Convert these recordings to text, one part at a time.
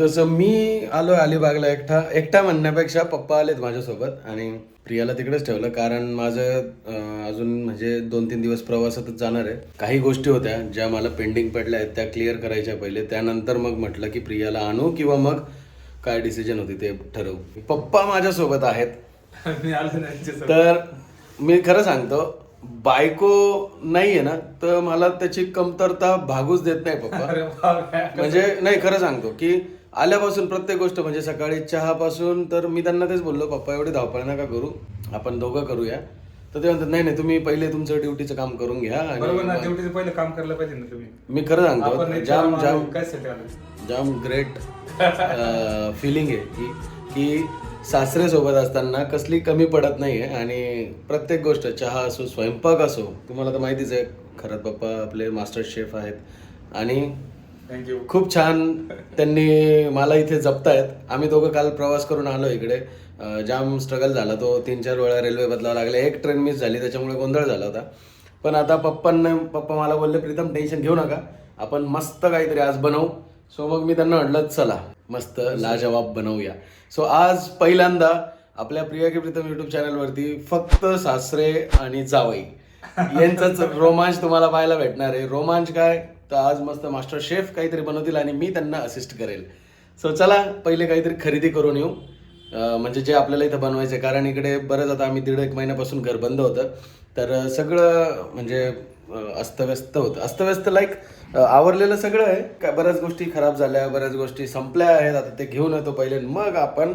जसं मी आलो अलिबागला एकटा एकटा म्हणण्यापेक्षा पप्पा आलेत माझ्यासोबत आणि प्रियाला तिकडेच ठेवलं कारण माझं अजून म्हणजे दोन तीन दिवस प्रवासातच जाणार आहे. काही गोष्टी होत्या ज्या मला पेंडिंग पडल्या आहेत त्या क्लिअर करायच्या पहिले. त्यानंतर मग म्हटलं की प्रियाला आणू किंवा मग काय डिसिजन होती ते ठरवू. पप्पा माझ्यासोबत आहेत. तर मी खरं सांगतो बायको नाही आहे ना तर मला त्याची कमतरता भागूच देत नाही पप्पा. म्हणजे नाही खरं सांगतो की आल्यापासून प्रत्येक गोष्ट म्हणजे सकाळी चहापासून तर मी त्यांना तेच बोललो पप्पा एवढी धावपळ नका करू आपण दोघं करूया. तर ते म्हणतात नाही नाही तुम्ही पहिले तुमचं ड्युटीचं काम करून घ्या बरोबर ना आणि ड्युटीचं पहिलं काम करायला पाहिजे ना तुम्ही. मी खरं आपण सांगतो जाम जाम काय आलो जाम ग्रेट फिलिंग आहे की की सासरे सोबत असताना कसली कमी पडत नाही आहे आणि प्रत्येक गोष्ट चहा असो स्वयंपाक असो तुम्हाला तर माहितीच आहे खरं पप्पा आपले मास्टर शेफ आहेत. आणि थँक्यू खूप छान त्यांनी मला इथे जपतायत. आम्ही दोघं काल प्रवास करून आलो इकडे. अं, जाम स्ट्रगल झाला तो. तीन चार वेळा रेल्वे बदलावा लागले. एक ट्रेन मिस झाली त्याच्यामुळे गोंधळ झाला होता. पण आता पप्पांना पप्पा मला बोलले प्रीतम टेन्शन घेऊ नका. आपण मस्त काहीतरी आज बनवू. सो मग मी त्यांना म्हटलं चला मस्त लाजवाब बनवूया. सो आज पहिल्यांदा आपल्या प्रिया की प्रीतम युट्यूब चॅनलवरती फक्त सासरे आणि जावई. यांचाच रोमांच तुम्हाला पाहायला भेटणार आहे. रोमांच काय? तर आज मस्त मास्टर शेफ काहीतरी बनवतील आणि मी त्यांना असिस्ट करेल. सो चला पहिले काहीतरी खरेदी करून येऊ. म्हणजे जे आपल्याला इथं बनवायचं आहे कारण इकडे बरंच आता आम्ही दीड एक महिन्यापासून घर बंद होतं. तर सगळं म्हणजे अस्तव्यस्त होतं. अस्तव्यस्त लाईक आवरलेलं सगळं आहे. का बऱ्याच गोष्टी खराब झाल्या बऱ्याच गोष्टी संपल्या आहेत. आता ते घेऊन येतो पहिले मग आपण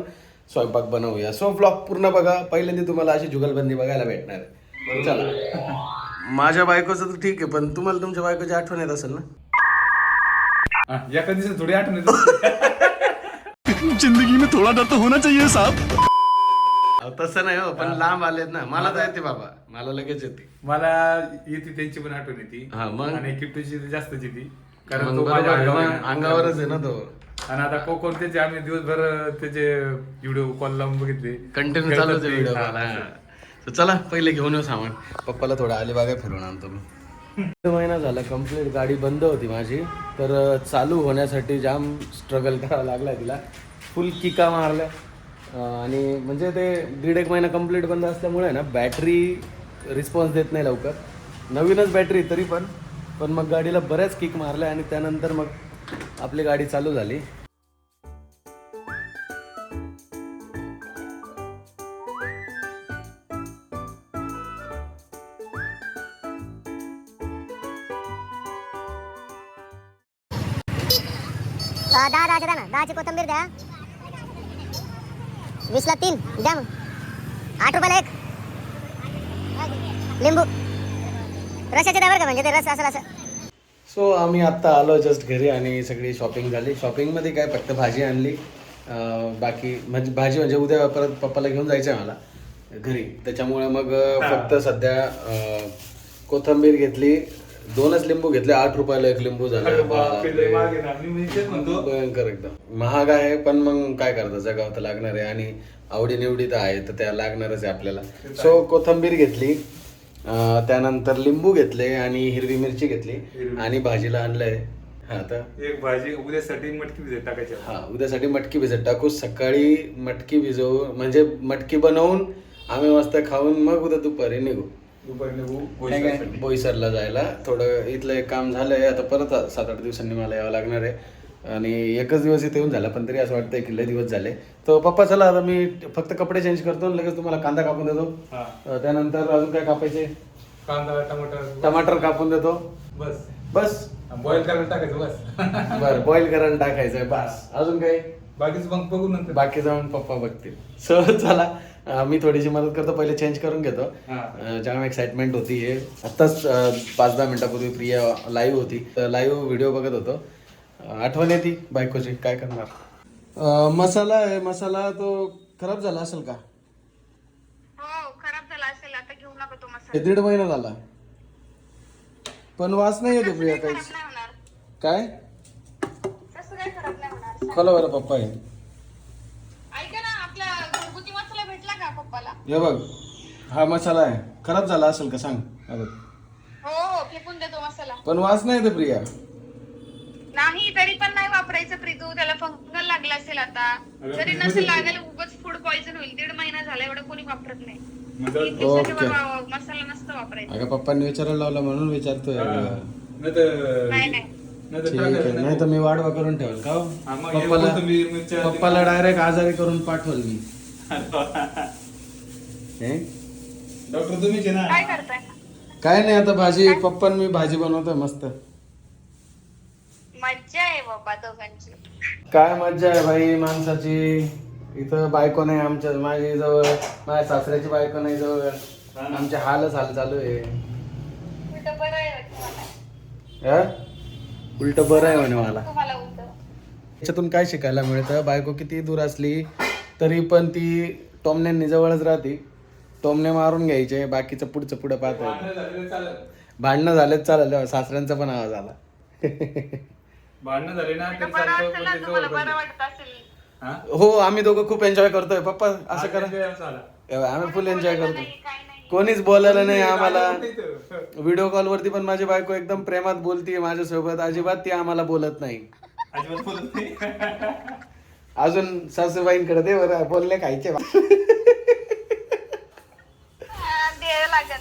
स्वयंपाक बनवूया. सो ब्लॉग पूर्ण बघा. पहिल्यांदा तुम्हाला अशी जुगलबंदी बघायला भेटणार आहे. चला. माझ्या बायकोचं तर ठीक आहे पण तुम्हाला तुमच्या बायकोची आठवण येत असेल ना? हा, एका दिवसात थोडी आठवण येते. जिंदगी में थोड़ा डर तो होना चाहिए साहब। अहो, तसं नाही हो पण लांब आलेत ना. मला तर येते बाबा. मला लगेच येते. मला येते त्यांची पण आठवण येते. हा, मग? आणि किट्टूची तर जास्तच येते. कारण मग तो बरोबर माझ्या आहे, अंगावर मग आहे ना. अंगावरच आहे ना तो. आणि आता कोण त्याचे आम्ही दिवसभर त्याचे व्हिडिओ कॉल लावून बघितले. कंटिन्यू चालूच आहे व्हिडिओ हा, तर चला पहिले घेऊन येऊ सामान. पप्पाला थोडा अलिबागा फिरून आणतो मी. दीड महिना झाला कंप्लीट गाडी बंद होती माझी. तर चालू होण्यासाठी जाम स्ट्रगल करावा लागला तिला. फुल किका मारल्या. आणि म्हणजे ते दीड एक महिना कंप्लीट बंद असल्यामुळे ना बॅटरी रिस्पॉन्स देत नाही लवकर. नवीनच बॅटरी तरी पण. पण मग गाडीला बऱ्याच किक मारल्या आणि त्यानंतर मग आपली गाडी चालू झाली. दहा दहाचे द्या ना. दहाची कोथंबीर द्या. वीसला तीन. द्या मग. आठ रुपयाला एक. लिंबू. रसाचे द्या बरं का म्हणजे ते रस असं असं. सो आम्ही आत्ता आलो जस्ट घरी आणि सगळी शॉपिंग झाली. शॉपिंगमध्ये काय फक्त भाजी आणली. बाकी म्हणजे भाजी म्हणजे उद्या परत पप्पाला घेऊन जायचं आहे मला घरी. त्याच्यामुळे मग फक्त सध्या अं, कोथिंबीर घेतली दोनच लिंबू घेतले आठ रुपयाला एक लिंबू झालं. भयंकर एकदम. महाग आहे पण मग काय करतं जगावं तर लागणार आहे. आणि आवडी निवडी तर आहे तर त्या लागणारच आहे आपल्याला. सो कोथंबीर घेतली त्यानंतर लिंबू घेतले आणि हिरवी मिरची घेतली. आणि भाजीला आणलंय. हा आता? एक भाजी उद्यासाठी मटकी भिजत टाकायची. हा उद्यासाठी मटकी भिजत टाकू. सकाळी मटकी भिजवू म्हणजे मटकी बनवून आम्ही मस्त खाऊन मग उद्या दुपारी निघू. दुपारी निघू? बोईसरला जायला. थोडं इथलं एक काम झालंय. आता परत सात आठ दिवसांनी मला यावं लागणार आहे. आणि एकच दिवस इथे येऊन झाला पण तरी असं वाटतंय की लय दिवस झाले. तर पप्पा चला आता मी फक्त कपडे चेंज करतो आणि लगेच तुम्हाला कांदा कापून देतो. हा. त्यानंतर अजून काय कापायचे? कांदा टमाटर. टमाटर कापून देतो. बस. बस. बॉईल करायला टाकायचं बस. बर बॉईल करून टाकायचंय बस. अजून काही? बाकीच मग बघू नंतर. बाकी जाऊन पप्पा बघतील. सो चला. अं, मी थोडीशी मदत करतो पहिले चेंज करून घेतो. हा. अं, जाम एक्साइटमेंट होती हे. आत्ताच अं, पाच दहा मिनिटापूर्वी प्रिया लाईव्ह होती. तर लाईव्ह व्हिडिओ बघत होतो. अं, आठवण येते बायकोची. काय करणार? अं, मसाला आहे. मसाला तो खराब झाला असेल का? हो खराब झाला असेल. आता घेऊ नका तो हे मसाला दीड महिना झाला. पण वास नाही येते प्रिया काहीच. नाही होणार. काय? तसं काय खराब नाही होणार. खोला बरं पप्पा हे. ऐका ना आपला घरगुती मसाला भेटला का पप्पाला? हे बघ हा मसाला आहे. खराब झाला असेल का सांग. हा बघ. हो हो फेकून देतो मसाला. पण वास नाही येते प्रिया. नाही तरी पण नाही वापरायचं प्रीतू. त्याला फंगल लागला असेल आता. जरी नसेल लागेल उगाच फूड पॉइझन होईल. दीड महिना झाला एवढं कोणी वापरत नाही. ओके. वर मसाला नसतं वापरायचा. अगं पप्पांनी विचारायला लावलं म्हणून विचारतोय अगं. नाही नाही. ठीक आहे नाही तर मी वाढवा करून ठेवल का हो? हा, मग हे पप्पाला मिरच्या, पप्पाला डायरेक्ट आजारी करून पाठवल मी. हे? डॉक्टर तुम्हीच आहे ना? काय करताय? काय नाही आता भाजी पप्पा आणि मी भाजी बनवतोय मस्त. मज्जा आहे बाबा दोघांची. काय मज्जा आहे भाई माणसाची? इथं बायको नाही आमच्या माझी जवळ माझ्या सासऱ्याची बायको नाही जवळ. आमचे हालच हाल चालू आहे. उलट बरं आहे तुम्हाला हा? उलट बरं आहे म्हणे मला. तुम्हाला उलट. याच्यातून काय शिकायला मिळतं? बायको किती दूर असली तरी पण ती टोमण्यांनी जवळच राहते. टोमणे मारून घ्यायचे बाकीचं पुढचं पुढं पाहत भांडणं झालेत चालेल सासऱ्यांचा पण आवाज आला. भांडणं झाले ना हा? आम्ही दोघं खूप एन्जॉय करतोय. पप्पा असं करा. आम्ही फुल एन्जॉय करतो नाही काय नाही. कोणीच बोलायला नाही आम्हाला. व्हिडिओ कॉल वरती पण माझी बायको एकदम प्रेमात बोलतीये माझ्यासोबत. अजिबात ती आम्हाला बोलत नाही. अजिबात बोलत नाही? अजून सासूबाईंकडे दे बरं बोलले खायचे.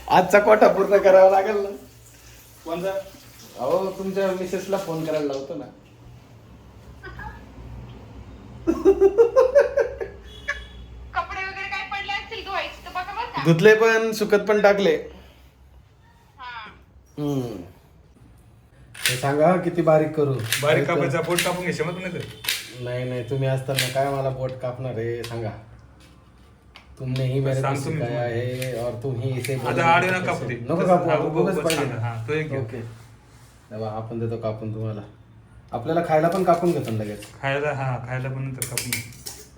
आजचा कोटा पूर्ण करावा लागेल ना. कोणता? अहो तुमच्या मिसेसला फोन करायला लावतो ना कपडे वगैरे काय पडले असतील धुवायचे तर बघा बरं का धुतले पण सुकत पण टाकले हा हम्म. हे सांगा किती बारीक करू बारीक कापायचा पोट कापून घ्यायचे मग नाही तर नाही नाही तुम्ही असताना काय मला बोट कापणार आहे सांगा तुमने ही मेरे को सांगतो मी सिखाया है और तुम ही इसे बोलने आता नका कापू. नको हा, उभं- पाहिजे सांगा. हा, तो एक घे. ओके तेव्हा आपण देतो कापून तुम्हाला आपल्याला खायला पण कापून घेतो ना लगेच खायला हा खायला पण नंतर कापून घे.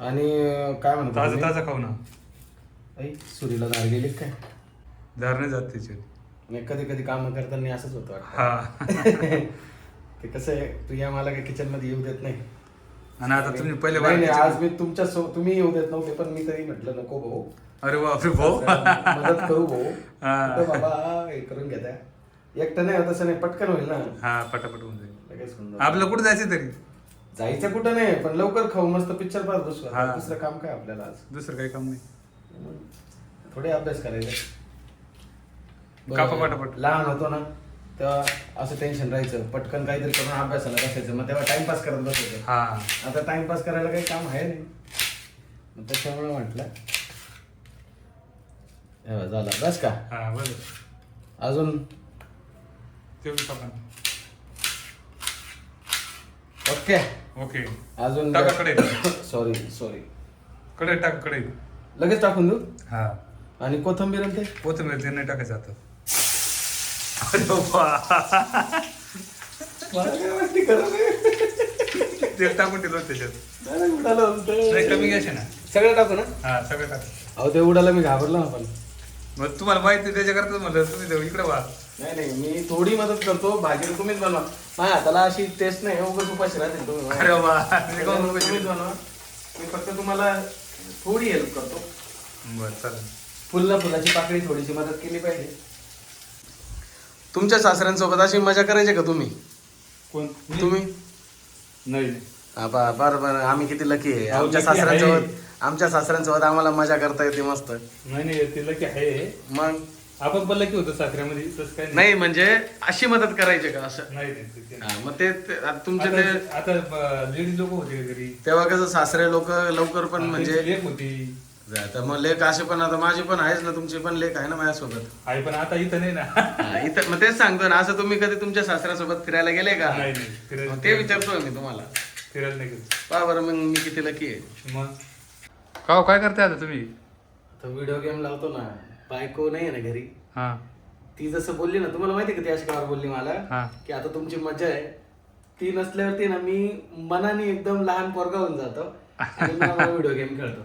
आणि अं, काय म्हणतो ताजा तुम्ही? ताजा खाऊ ना ऐ, सुरीला धार गेली काय? धार नाही जात त्याची नाही कधी कधी काम करताना असंच होतं. हा. ते कसं आहे प्रिया मला काही किचनमध्ये येऊ देत नाही. आणि आता तुम्ही पहिले नाही, आज मी तुमच्या सो तुम्ही येऊ देत नव्हते पण मी तरी म्हटलं नको भाऊ. अरे बापरे भाऊ. मदत करू भाऊ. हा. बाबा हे करून घेता एकटं नाही तसं नाही पटकन होईल ना. हा पटापट होऊन जाईल. लगेच होऊन जातं. आपलं कुठे जायचं तरी? जायचं कुठं नाही पण लवकर खाऊ मस्त पिक्चर पाहत बसू. आता. हा. दुसरं काम काय आपल्याला आज? दुसरं काही काम नाही. थोडे अभ्यास करायचा. बरं, कापा पटापट. लहान होतो ना तेव्हा असं टेन्शन राहायचं. पटकन काहीतरी करून अभ्यासाला बसायचं. मग तेव्हा टाइमपास करत बसायचं. हा. आता टाइमपास करायला काही काम आहे नाही. मग त्याच्यामुळे म्हटलं हे बघ, झालं. बस का? हा बरं अजून? कापा ओके. ओके. अजून टाका. सॉरी सॉरी कडे टाककडे लगेच टाकून देऊ? हा. आणि कोथंबीर आणि ते? कोथिंबीर ते नाही टाकायचं आता. अरे तेल टाकून दिलं होतं त्याच्यात. नाही, कमी घ्यायचे ना. सगळं टाकू ना? हा सगळं टाक अहो ते उडालं मी घाबरलो ना पण. मग तुम्हाला माहिती त्याच्याकरता म्हणलं तुम्ही जाऊ इकडे वा. नाही नाही मी थोडी मदत करतो भाजी तुम्हीच बनवा. माझ्या हाताला अशी टेस्ट नाही उगाच उपाशी राहतील तुम्ही. अरे वा ते? तुम्हीच बनवा. मी फक्त तुम्हाला थोडी हेल्प करतो. बरं चालेल. फुलला फुलाची पाकळी थोडीशी मदत केली पाहिजे. तुमच्या सासऱ्यांसोबत अशी मजा करायची का तुम्ही? कोण? तुम्ही? नाही. हा, बा- बरं बरं. आम्ही किती लकी आहे. अहो, आमच्या lucky आहे. सासऱ्यांसोबत आमच्या सासऱ्यांसोबत आम्हाला मजा करता येते मस्त. नाही नाही ते लकी आहे. मग? आपण पण लकी होतो तसं काय नाही. म्हणजे अशी मदत करायची का असं? नाही नाही ते- ते- हा, मग ते ते- आता तुमचे ते आता आता लेडीज लोक होते घरी? तेव्हा कसं सासरे लोक लवकर पण म्हणजे लेख होती. आता मग लेख असे पण आता माझी पण आहेच ना तुमची पण लेख आहे ना माझ्यासोबत. आहे पण आता इथं नाही ना. हा, इथं मग तेच सांगतो ना असं तुम्ही कधी तुमच्या सासऱ्यासोबत फिरायला गेले का? नाही नाही फिरायला मग ते विचारतोय मी तुम्हाला. फिरायला नाही गेलो. पहा बरं मग मी किती लकी आहे? मग? का काय करते आता तुम्ही? आता व्हिडिओ गेम लावतो ना. बायको नाही आहे ना घरी. हा. ती जसं बोलली ना तुम्हाला माहिती का ती अशी कावर बोलली मला? हा. की आता तुमची मजा आहे. ती नसल्यावरती ना मी मनाने एकदम लहान पोरगा होऊन जातो आणि व्हिडिओ गेम खेळतो.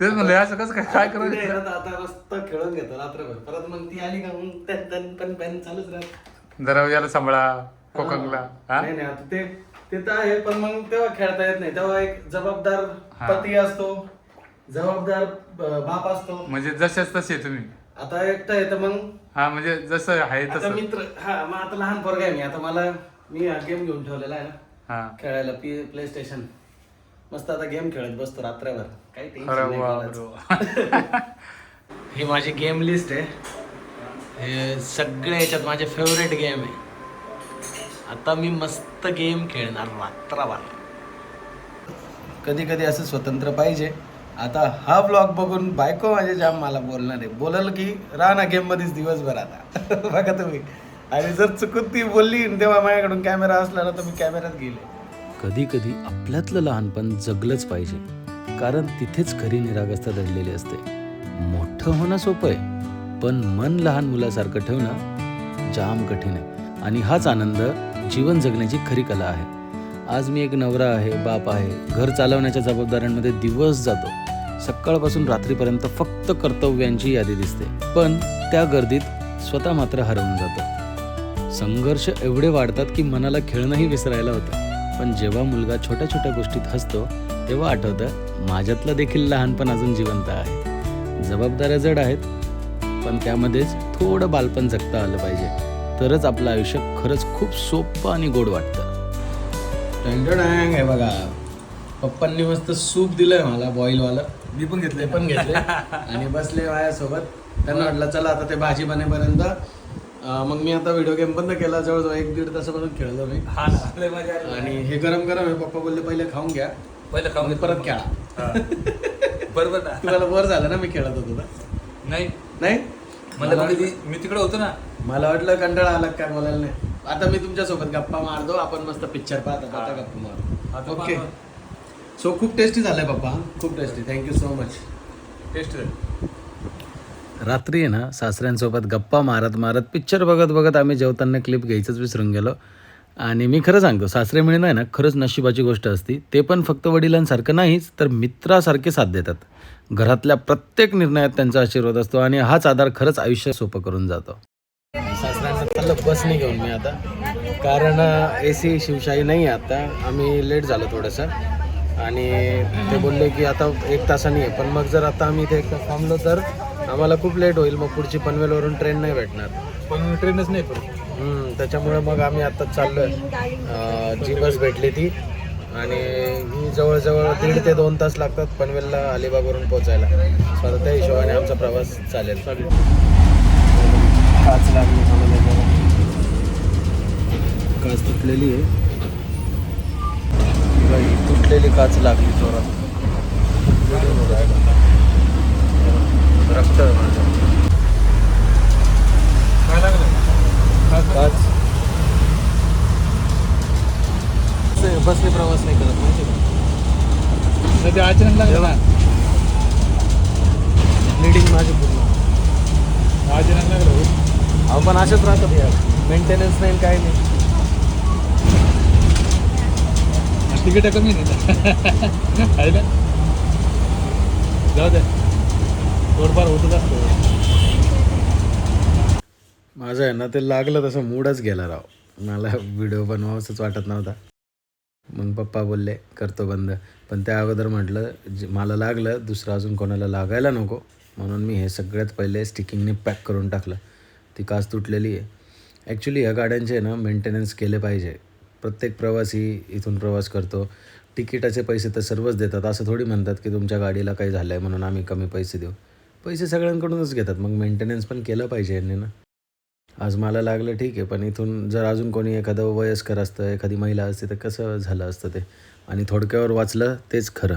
तेच म्हणलं असं कसं काय? काय करायचं आता आता मस्त खेळून घेतो रात्रभर. परत मग ती आली का मग तन तन पण पॅन चालूच राहत. जरा याला सांभाळा कोकणला. हा? नाही नाही आता ते ते तर आहे पण मग तेव्हा खेळता येत नाही. तेव्हा एक जबाबदार. पती असतो जबाबदार बाप असतो. म्हणजे जसेच तसे तुम्ही. आता एकटा येतं मग हा म्हणजे जसं आहे आता तसं. मित्र हा मग आता लहान पोरगा आहे मी. आता मला मी हा गेम घेऊन ठेवलेला आहे ना. हा. खेळायला पी प्ले स्टेशन मस्त आता गेम खेळत बसतो रात्रभर. काही tension अरे नाही वा कोणाचं. ही माझी गेम लिस्ट आहे. हे सगळे याच्यात माझे फेवरेट गेम आहे. आता मी मस्त गेम खेळणार रात्रभर. कधी कधी असं स्वतंत्र पाहिजे. आता हा ब्लॉग बघून बायको माझे जाम मला बोलणार आहे बोलल की राहा ना गेममध्येच दिवसभर आता. बघा तुम्ही. आणि जर चुकून ती बोलली तेव्हा माझ्याकडून कॅमेरा असला ना तर मी कॅमेऱ्यात गेले. कधी कधी आपल्यातलं लहानपण जगलंच पाहिजे. कारण तिथेच खरी निरागस्ता दडलेली असते. मोठं होणं सोपं आहे पण मन लहान मुलासारखं ठेवणं जाम कठीण आहे. आणि हाच आनंद जीवन जगण्याची खरी कला आहे. आज मी एक नवरा आहे बाप आहे. घर चालवण्याच्या जबाबदाऱ्यांमध्ये दिवस जातो. सकाळपासून रात्रीपर्यंत फक्त कर्तव्यांची यादी दिसते. पण त्या गर्दीत स्वतः मात्र हरवून जातं. संघर्ष एवढे वाढतात की मनाला खेळणंही विसरायला होतं. पण जेव्हा मुलगा छोट्या छोट्या गोष्टीत हसतो तेव्हा आठवतं माझ्यातलं देखील लहानपण अजून जिवंत आहे. जबाबदाऱ्या जड आहेत पण त्यामध्येच थोडं बालपण जगता आलं पाहिजे. तरच आपलं आयुष्य खरंच खूप सोपं आणि गोड वाटतं. आहे बघा. पप्पांनी मस्त सूप दिलंय मला बॉईलवालं मी पण घेतले पण घेतले आणि बसले माझ्यासोबत. त्यांना वाटलं चला आता ते भाजी बनेपर्यंत. मग मी आता व्हिडिओ गेम बंद केला. जवळजवळ एक दीड तासापासून खेळलो मी. हा. आणि हे गरम गरम आहे. पप्पा बोलले पहिले खाऊन घ्या. पहिलं खाऊन परत. खेळा. बरोबर ना. तुम्हाला बोर झालं ना मी खेळत होतो ना? नाही. नाही? मला मी तिकडे होतो ना. मला वाटलं कंटाळा आला काय बोलायला नाही. आता मी तुमच्यासोबत गप्पा मारतो. आपण मस्त पिक्चर पाहत आता गप्पा मारू. आता ओके. सो खूप टेस्टी झालंय पप्पा खूप tasty thank you so much taste रात्री आहे ना सासऱ्यांसोबत गप्पा मारत मारत पिक्चर बघत बघत आम्ही जेवताना क्लिप घ्यायचंच विसरून गेलो. आणि मी खरं सांगतो सासरे मिळणं आहे ना खरंच नशिबाची गोष्ट असती. ते पण फक्त वडिलांसारखं नाहीच तर मित्रासारखे साथ देतात. घरातल्या प्रत्येक निर्णयात त्यांचा आशीर्वाद असतो आणि हाच आधार खरंच आयुष्य सोपं करून जातो. सासऱ्यांना चाललं बसने घेऊन मी आता. कारण ए सी शिवशाही नाही आहे आता. आम्ही लेट झालो थोडंसं. आणि ते बोलले की आता एक तासाने आहे पण मग जर आता आम्ही इथे एक तास थांबलो तर आम्हाला खूप लेट होईल. मग पुढची पनवेलवरून ट्रेन नाही भेटणार. पण ट्रेनच नाही हम्म, त्याच्यामुळे मग आम्ही आता चाललोय. अं, जी बस भेटली ती. आणि ही जवळजवळ दीड ते दोन तास लागतात पनवेलला अलिबागवरून पोहोचायला. सो आता त्या हिशोबाने आमचा प्रवास चालेल. काच लागली. काच तुटलेली आहे. बाई, तुटलेली काच लागली जोरात. रक्त. काय लागलं? काच. बस- बसने प्रवास नाही करत नाही, ते अचानक लागलं ना ब्लिडिंग माझी पूर्ण. अचानक लागलं हो. अहो पण असेच राहतात यार. मेंटेनन्स नाही काय नाही. तिकीट कमी नाही आहे ना? जाऊ दे. थोडंफार होतच असतो माझं आहे ना ते लागलं तसं मूडच गेला राव. मला व्हिडिओ बनवावंच वाटत नव्हता. मग पप्पा बोलले करतो बंद. पण त्या अगोदर म्हटलं जे- मला लागलं दुसरं अजून कोणाला लागायला नको. म्हणून मी हे सगळ्यात पहिले स्टिकिंगने पॅक करून टाकलं. ती काच तुटलेली आहे. ॲक्च्युली या गाड्यांचे आहे ना मेंटेनन्स केले पाहिजे. प्रत्येक प्रवासी इथून प्रवास करतो. तिकिटाचे पैसे तर सर्वच देतात. असं थोडी म्हणतात की तुमच्या गाडीला काही झालं आहे म्हणून आम्ही कमी पैसे देऊ. पैसे सगळ्यांकडूनच घेतात. मग मेंटेनन्स पण केलं पाहिजे यांनी ना? आज मला लागलं ठीक आहे पण इथून जर अजून कोणी एखादं वयस्कर असतं एखादी महिला असते तर कसं झालं असतं ते? आणि थोडक्यावर वाचलं तेच खरं.